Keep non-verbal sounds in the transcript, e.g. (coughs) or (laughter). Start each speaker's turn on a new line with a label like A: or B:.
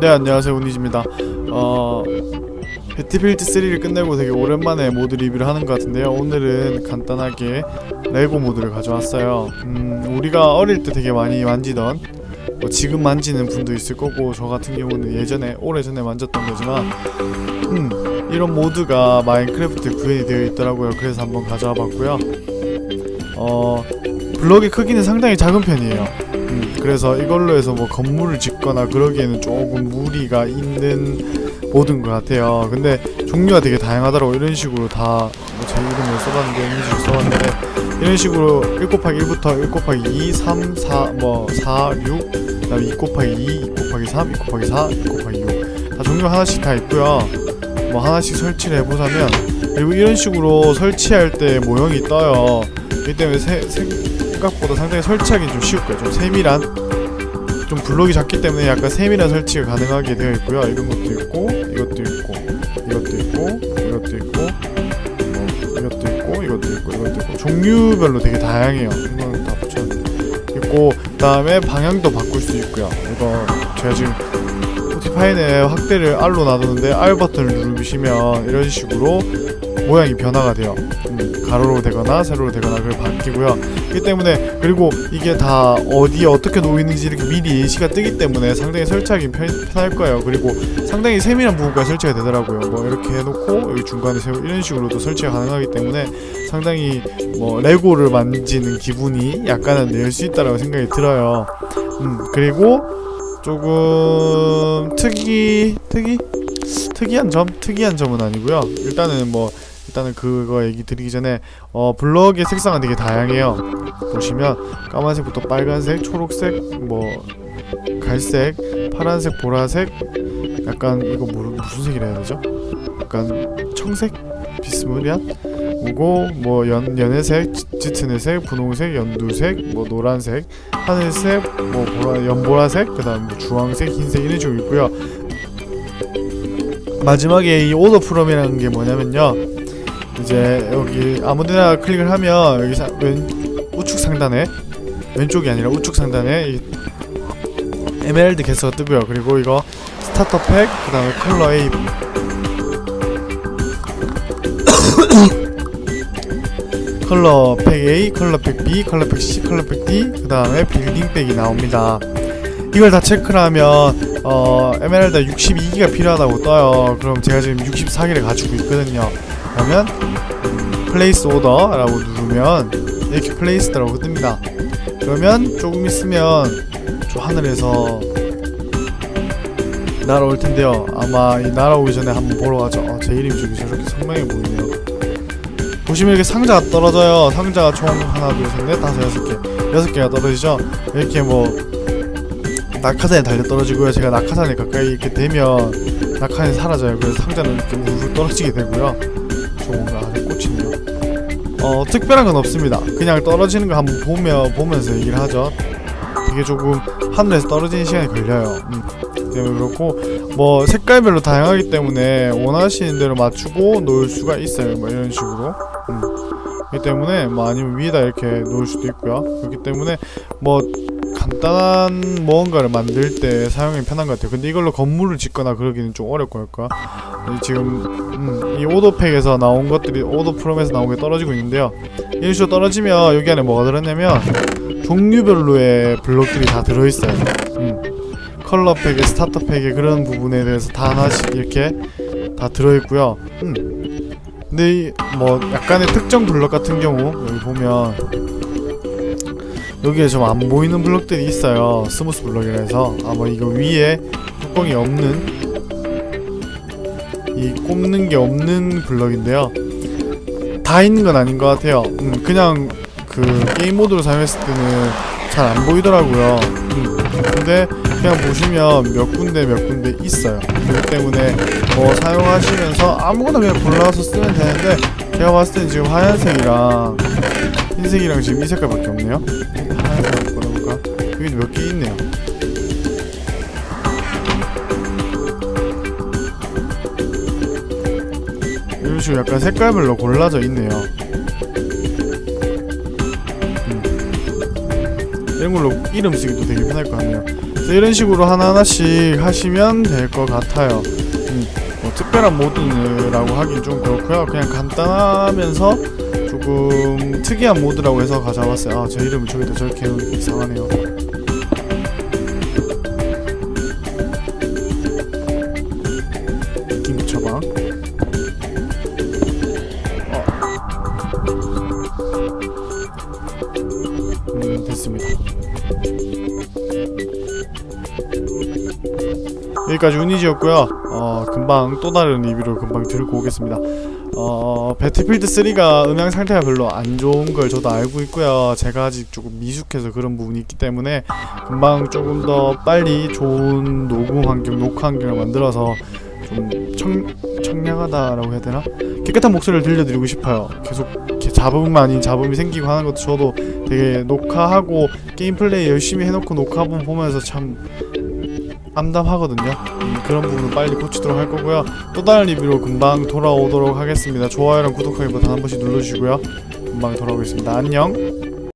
A: 네 안녕하세요. 운이지입니다. 어 배틀필드 3를 끝내고 되게 오랜만에 모드 리뷰를 하는 것 같은데요. 오늘은 간단하게 레고 모드를 가져왔어요. 음 우리가 어릴 때 되게 많이 만지던 뭐 지금 만지는 분도 있을 거고 저 같은 경우는 예전에 오래전에 만졌던 거지만 음 이런 모드가 마인크래프트에 구현이 되어 있더라고요. 그래서 한번 가져와 봤고요. 어 블럭의 크기는 상당히 작은 편이에요 음, 그래서 이걸로 해서 뭐 건물을 짓거나 그러기에는 조금 무리가 있는 모든 것 같아요. 근데 종류가 되게 다양하더라고 이런 식으로 다 제 이름을 써봤는데 이런 식으로 써봤는데 이런 식으로 1 곱하기 1부터 1 곱하기 2, 3, 4, 뭐 4, 6 그다음에 2 곱하기 2, 2 곱하기 3, 2 곱하기 4, 2 곱하기 6 다 종류 하나씩 다 있고요. 뭐 하나씩 설치를 해보자면 그리고 이런 식으로 설치할 때 모형이 떠요. 그렇기 때문에 세, 생각보다 상당히 설치하기 좀 쉬울 거예요. 좀 세밀한 좀 블록이 작기 때문에 약간 세밀한 설치가 가능하게 되어 있고요. 이런 것도 있고 이것도 있고 이것도 있고 이것도 있고 뭐 이것도 있고 이것도 있고 이것도 있고 종류별로 되게 다양해요. 이거는 다 붙여 있고 그다음에 방향도 바꿀 수 있고요. 이거 제가 지금 포티파인의 확대를 R로 놔두는데 R 버튼을 누르시면 이런 식으로 모양이 변화가 돼요. 음, 가로로 되거나 세로로 되거나 그게 바뀌고요. 그렇기 때문에 그리고 이게 다 어디에 어떻게 놓이는지 이렇게 미리 예시가 뜨기 때문에 상당히 설치하기 편, 편할 거예요. 그리고 상당히 세밀한 부분까지 설치가 되더라고요. 뭐 이렇게 해놓고 여기 중간에 세우 이런 식으로도 설치가 가능하기 때문에 상당히 뭐 레고를 만지는 기분이 약간은 낼 수 있다라고 생각이 들어요. 음 그리고 조금 특이 특이 특이한 점 특이한 점은 아니고요. 일단은 뭐 일단은 그거 얘기 드리기 전에 어 블럭의 색상은 되게 다양해요. 보시면 까만색부터 빨간색, 초록색, 뭐 갈색, 파란색, 보라색, 약간 이거 뭐, 무슨 색이라 해야 되죠? 약간 청색, 비스무리한 그리고 뭐 연, 연회색, 짙- 짙은 회색, 분홍색, 연두색, 뭐 노란색, 하늘색, 뭐 보라, 연보라색, 그다음 뭐 주황색, 흰색 이런 식으로 있고요. 마지막에 이 오더 프롬이라는 게 뭐냐면요. 이제 여기 아무데나 클릭을 하면 여기 사, 왼 우측 상단에 왼쪽이 아니라 우측 상단에 이 에메랄드 개수가 뜨고요. 그리고 이거 스타터 팩, 그 다음에 컬러 A (coughs) 컬러 팩 A, 컬러 팩 B, 컬러 팩 C, 컬러 팩 D, 그 다음에 빌딩 팩이 나옵니다. 이걸 다 체크를 하면 어 에메랄드 62기가 필요하다고 떠요. 그럼 제가 지금 64기를 가지고 있거든요. 그러면 음, 플레이스 오더라고 누르면 이렇게 플레이스라고 뜹니다. 그러면 조금 있으면 저 하늘에서 날아올 텐데요. 아마 이 날아오기 전에 한번 보러 가죠. 어, 제 이름이 저기 저렇게 선명해 보이네요. 보시면 이렇게 상자가 떨어져요. 상자가 총 하나, 둘, 셋, 넷, 다섯, 여섯 개, 여섯 개가 떨어지죠. 이렇게 뭐 낙하산에 달려 떨어지고요. 제가 낙하산에 가까이 이렇게 되면 낙하산이 사라져요. 그래서 상자는 이렇게 우르르 떨어지게 되고요. 좋은가 아주 꽂히네요. 어 특별한 건 없습니다. 그냥 떨어지는 거 한번 보며 보면서 얘기를 하죠. 되게 조금 하늘에서 떨어지는 시간이 걸려요. 음. 때문에 그렇고 뭐 색깔별로 다양하기 때문에 원하시는 대로 맞추고 놓을 수가 있어요. 뭐 이런 식으로. 음. 그렇기 때문에 뭐 아니면 위에다 이렇게 놓을 수도 있고요. 그렇기 때문에 뭐 간단한 무언가를 만들 때 사용이 편한 것 같아요. 근데 이걸로 건물을 짓거나 그러기는 좀 어려울 거니까 지금 음, 이 오더팩에서 나온 것들이 오더 프롬에서 나온 게 떨어지고 있는데요. 이런 식으로 떨어지면 여기 안에 뭐가 들었냐면 종류별로의 블록들이 다 들어있어요. 음. 컬러 팩에 스타터 팩에 그런 부분에 대해서 다 하나씩 이렇게 다 들어있고요. 음. 근데 이, 뭐 약간의 특정 블럭 같은 경우 여기 보면 여기에 좀 안 보이는 블럭들이 있어요. 스무스 블럭이라 해서 아마 이거 위에 뚜껑이 없는 이 꼽는 게 없는 블럭인데요. 다 있는 건 아닌 것 같아요. 음, 그냥 그 게임 모드로 사용했을 때는 잘 안 보이더라고요. 음, 근데 그냥 보시면 몇 군데 몇 군데 있어요. 그렇기 때문에 뭐 사용하시면서 아무거나 그냥 골라서 쓰면 되는데 제가 봤을 땐 지금 하얀색이랑 흰색이랑 지금 이 색깔밖에 없네요. 하얀색 꺼내볼까? 여기 몇 개 있네요. 이런 식으로 약간 색깔별로 골라져 있네요. 음. 이런 걸로 이름 쓰기도 되게 편할 것 같네요. 그래서 네, 이런 식으로 하나하나씩 하시면 될 것 같아요. 음, 뭐 특별한 모드라고 하긴 좀 그렇고요. 그냥 간단하면서 조금 특이한 모드라고 해서 가져왔어요. 아, 제 이름을 저기다 저렇게 해놓으니까 이상하네요. 긴급 처방. 어. 음, 됐습니다. 여기까지 운이지였고요. 어, 금방 또 다른 리뷰를 금방 들고 오겠습니다. 어, 배틀필드 3가 음향 상태가 별로 안 좋은 걸 저도 알고 있고요. 제가 아직 조금 미숙해서 그런 부분이 있기 때문에 금방 조금 더 빨리 좋은 녹음 환경, 녹화 환경을 만들어서 좀 청, 청량하다라고 해야 되나? 깨끗한 목소리를 들려드리고 싶어요. 계속 이렇게 잡음 아닌 잡음이 생기고 하는 것도 저도 되게 녹화하고 게임 플레이 열심히 해놓고 녹화본 보면서 참 암담하거든요. 음, 그런 부분은 빨리 고치도록 할 거고요. 또 다른 리뷰로 금방 돌아오도록 하겠습니다. 좋아요랑 구독하기 버튼 한 번씩 눌러주시고요. 금방 돌아오겠습니다. 안녕.